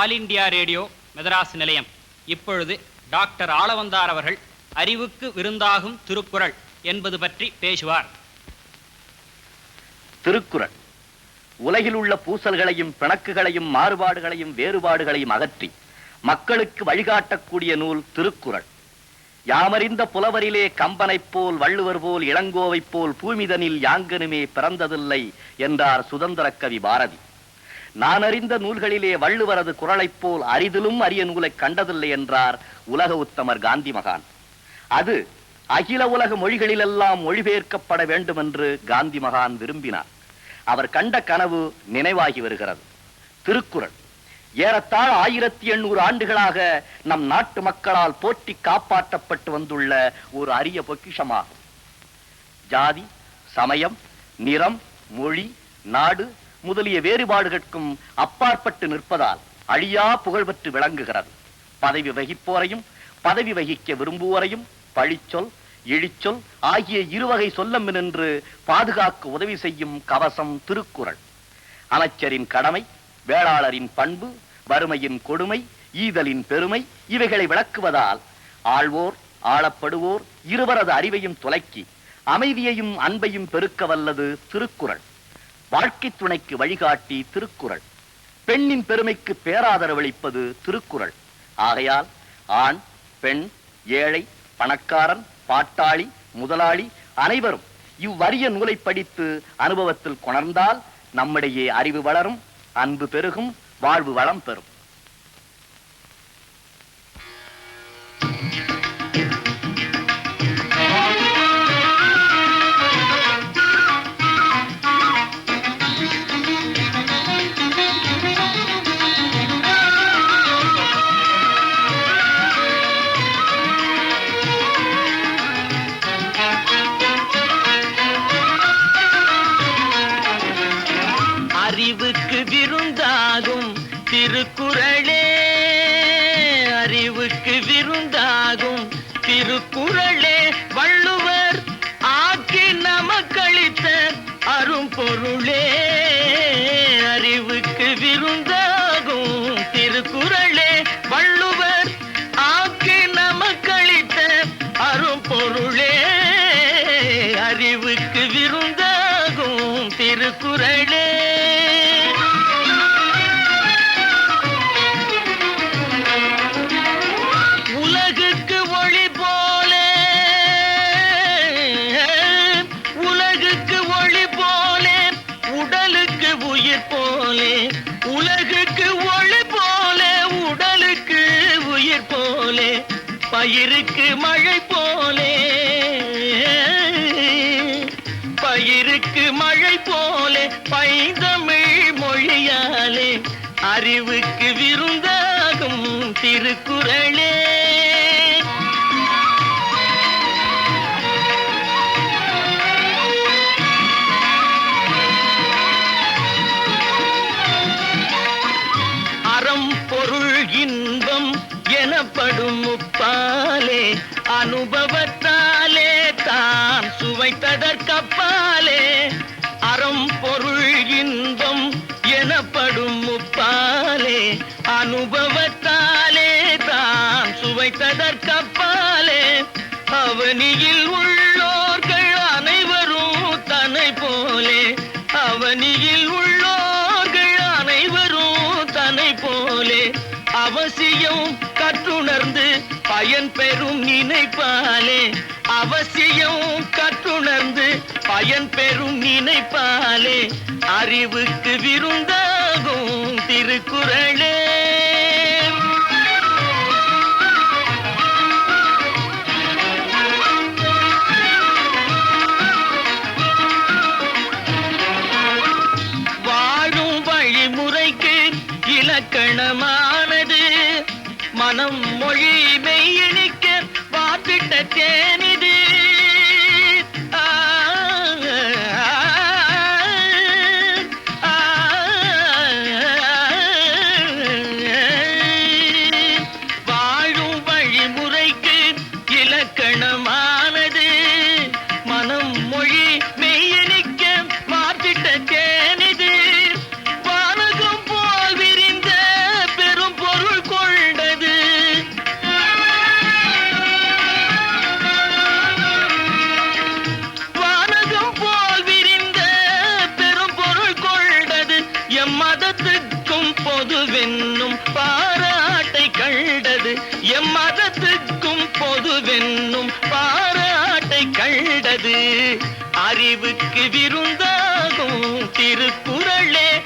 All India radio Madras நிலையம். இப்பொழுது doctor Alavandar அவர்கள் அறிவுக்கு விருந்தாகும் திருக்குறள் என்பது பற்றி பேசுவார். திருக்குறள். உலகில் உள்ள பூசல்களையும் பிணக்குகளையும் மாறுபாடுகளையும் வேறுபாடுகளையும் அகற்றி மக்களுக்கு வழிகாட்டக்கூடிய நூல் திருக்குறள். யாமறிந்த புலவரிலே கம்பனைப் போல் வள்ளுவர் போல் இளங்கோவைப் போல் பூமிதனில் யாங்கனுமே பிறந்ததில்லை என்றார் சுதந்திர கவி பாரதி. நான் அறிந்த நூல்களிலே வள்ளுவரது குரலைப் போல் அரிதிலும் அரிய நூலைக் கண்டதில்லை என்றார் உலக உத்தமர் காந்தி மகான். அது அகில உலக மொழிகளிலெல்லாம் மொழிபெயர்க்கப்பட வேண்டும் என்று காந்தி மகான் விரும்பினார். அவர் கண்ட கனவு நினைவாகி வருகிறது. திருக்குறள். ஏறத்தாழ ஆயிரத்தி எண்ணூறு ஆண்டுகளாக நம் நாட்டு மக்களால் போற்றி காப்பாற்றப்பட்டு வந்துள்ள ஒரு அரிய பொக்கிஷமாகும். ஜாதி சமயம் நிறம் மொழி நாடு முதலிய வேறுபாடுகளுக்கும் அப்பாற்பட்டு நிற்பதால் அழியா புகழ் பெற்று விளங்குகிறது. பதவி வகிப்போரையும் பதவி வகிக்க விரும்புவோரையும் பழிச்சொல் இழிச்சொல் ஆகிய இருவகை சொல்லம் நின்று பாதுகாக்க உதவி செய்யும் கவசம் திருக்குறள். அமைச்சரின் கடமை வேளாளரின் பண்பு வறுமையின் கொடுமை ஈதலின் பெருமை இவைகளை விளக்குவதால் ஆழ்வோர் ஆளப்படுவோர் இருவரது அறிவையும் துலக்கி அமைதியையும் அன்பையும் பெருக்க வல்லது திருக்குறள். வாழ்க்கை துணைக்கு வழிகாட்டி திருக்குறள். பெண்ணின் பெருமைக்கு பேராதரவளிப்பது திருக்குறள். ஆகையால் ஆண் பெண் ஏழை பணக்காரன் பாட்டாளி முதலாளி அனைவரும் இவ்வரிய நூலை படித்து அனுபவத்தில் கொணர்ந்தால் நம்மிடையே அறிவு வளரும் அன்பு பெருகும் வாழ்வு வளம் பெறும். அறிவுக்கு திருக்குறளே. உலகுக்கு ஒளி போலே. உலகுக்கு ஒளி போலே. உடலுக்கு உயிர் போலே. உலகுக்கு ஒளி போலே. உடலுக்கு உயிர் போலே. பயிருக்கு மழை போலே. அறிவுக்கு விருந்தாகும் திருக்குறளே. அறம் பொருள் இன்பம் எனப்படும் முப்பாலே அனுபவத்தாலே தான் சுவைத்ததற்கப்பா அனுபவத்தாலே தான் சுவைத்ததற்கப்பாலே அவனியில் உள்ளோர்கள் அனைவரும் தன்னை போலே. அவனியில் உள்ளோர்கள் அனைவரும் தன்னை போலே. அவசியம் கற்றுணர்ந்து பயன் பெறும் நினைப்பாலே. அவசியம் கற்றுணர்ந்து பயன் பெறும் நினைப்பாலே. அறிவுக்கு விருந்தாகும் திருக்குறளே வாழும் வழிமுறைக்கு இலக்கணமானது. மனம் மொழி மெய்யணிக்க வாத்திட்ட தேனிது பொதுவென்னும் பாராட்டை கண்டது. எம் மதத்துக்கும் பொதுவென்னும் பாராட்டை கண்டது. அறிவுக்கு விருந்தாகும் திருக்குறளே